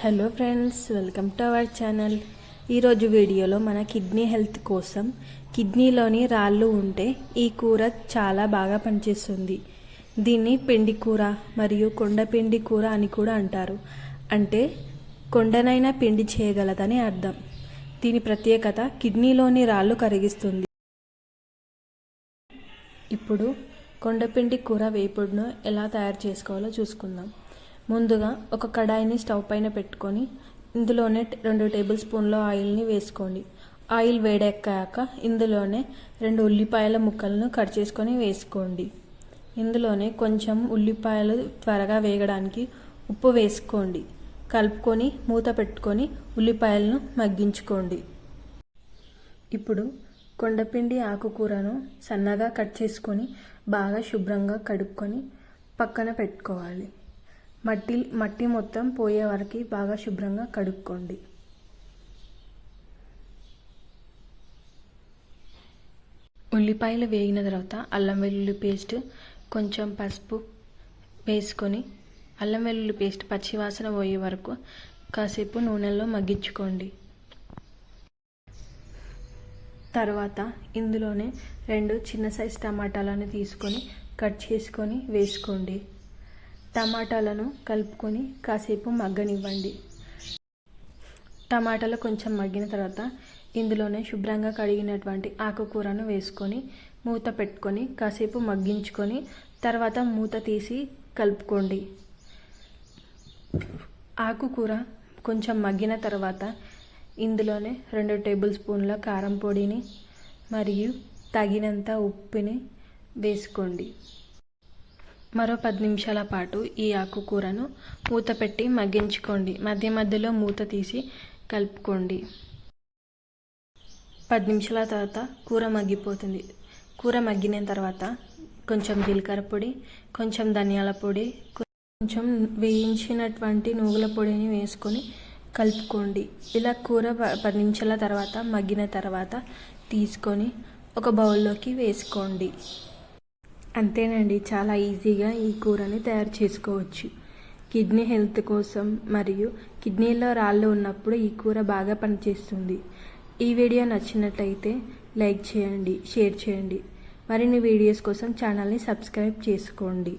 Hello friends welcome to our channel. ఈరోజు వీడియోలో మన కిడ్నీ హెల్త్ కోసం కిడ్నీలోని రాళ్ళు ఉంటే ఈ కూర చాలా బాగా పనిచేస్తుంది. దీన్ని పిండి కూర మరియు కొండ పిండి కూర అని కూడా అంటారు. అంటే కొండనైనా పిండి చేయగలదని అర్థం. దీని ప్రత్యేకత కిడ్నీలోని రాళ్ళు కరిగిస్తుంది. ఇప్పుడు కొండపిండి కూర వేపుడును ఎలా తయారు చేసుకోవాలో చూసుకుందాం. ముందుగా ఒక కడాయిని స్టవ్ పైన పెట్టుకొని ఇందులోనే రెండు టేబుల్ స్పూన్ల ఆయిల్ని వేసుకోండి. ఆయిల్ వేడెక్కాక ఇందులోనే రెండు ఉల్లిపాయల ముక్కలను కట్ చేసుకొని వేసుకోండి. ఇందులోనే కొంచెం ఉల్లిపాయలు త్వరగా వేగడానికి ఉప్పు వేసుకోండి. కలుపుకొని మూత పెట్టుకొని ఉల్లిపాయలను మగ్గించుకోండి. ఇప్పుడు కొండపిండి ఆకుకూరను సన్నగా కట్ చేసుకొని బాగా శుభ్రంగా కడుక్కొని పక్కన పెట్టుకోవాలి. మట్టి మట్టి మొత్తం పోయే వరకు బాగా శుభ్రంగా కడుక్కోండి. ఉల్లిపాయలు వేగిన తర్వాత అల్లం వెల్లుల్లి పేస్ట్ కొంచెం పసుపు వేసుకొని అల్లం వెల్లుల్లి పేస్ట్ పచ్చివాసన పోయే వరకు కాసేపు నూనెలో మగ్గించుకోండి. తర్వాత ఇందులోనే రెండు చిన్న సైజ్ టమాటాలను తీసుకొని కట్ చేసుకొని వేసుకోండి. టమాటాలను కలుపుకొని కాసేపు మగ్గనివ్వండి. టమాటాలు కొంచెం మగ్గిన తర్వాత ఇందులోనే శుభ్రంగా కడిగినటువంటి ఆకుకూరను వేసుకొని మూత పెట్టుకొని కాసేపు మగ్గించుకొని తర్వాత మూత తీసి కలుపుకోండి. ఆకుకూర కొంచెం మగ్గిన తర్వాత ఇందులోనే రెండు టేబుల్ స్పూన్ల కారం పొడిని మరియు తగినంత ఉప్పుని వేసుకోండి. మరో పది నిమిషాల పాటు ఈ ఆకుకూరను మూత పెట్టి మగ్గించుకోండి. మధ్య మధ్యలో మూత తీసి కలుపుకోండి. పది నిమిషాల తర్వాత కూర మగ్గిపోతుంది. కూర మగ్గిన తర్వాత కొంచెం జీలకర్ర పొడి కొంచెం ధనియాల పొడి కొంచెం వేయించినటువంటి నువ్వుల పొడిని వేసుకొని కలుపుకోండి. ఇలా కూర ప- పది నిమిషాల తర్వాత మగ్గిన తర్వాత తీసుకొని ఒక బౌల్లోకి వేసుకోండి. అంతేనండి చాలా ఈజీగా ఈ కూరని తయారు చేసుకోవచ్చు. కిడ్నీ హెల్త్ కోసం మరియు కిడ్నీలో రాళ్ళు ఉన్నప్పుడు ఈ కూర బాగా పనిచేస్తుంది. ఈ వీడియో నచ్చినట్లయితే లైక్ చేయండి షేర్ చేయండి. మరిన్ని వీడియోస్ కోసం ఛానల్ని సబ్స్క్రైబ్ చేసుకోండి.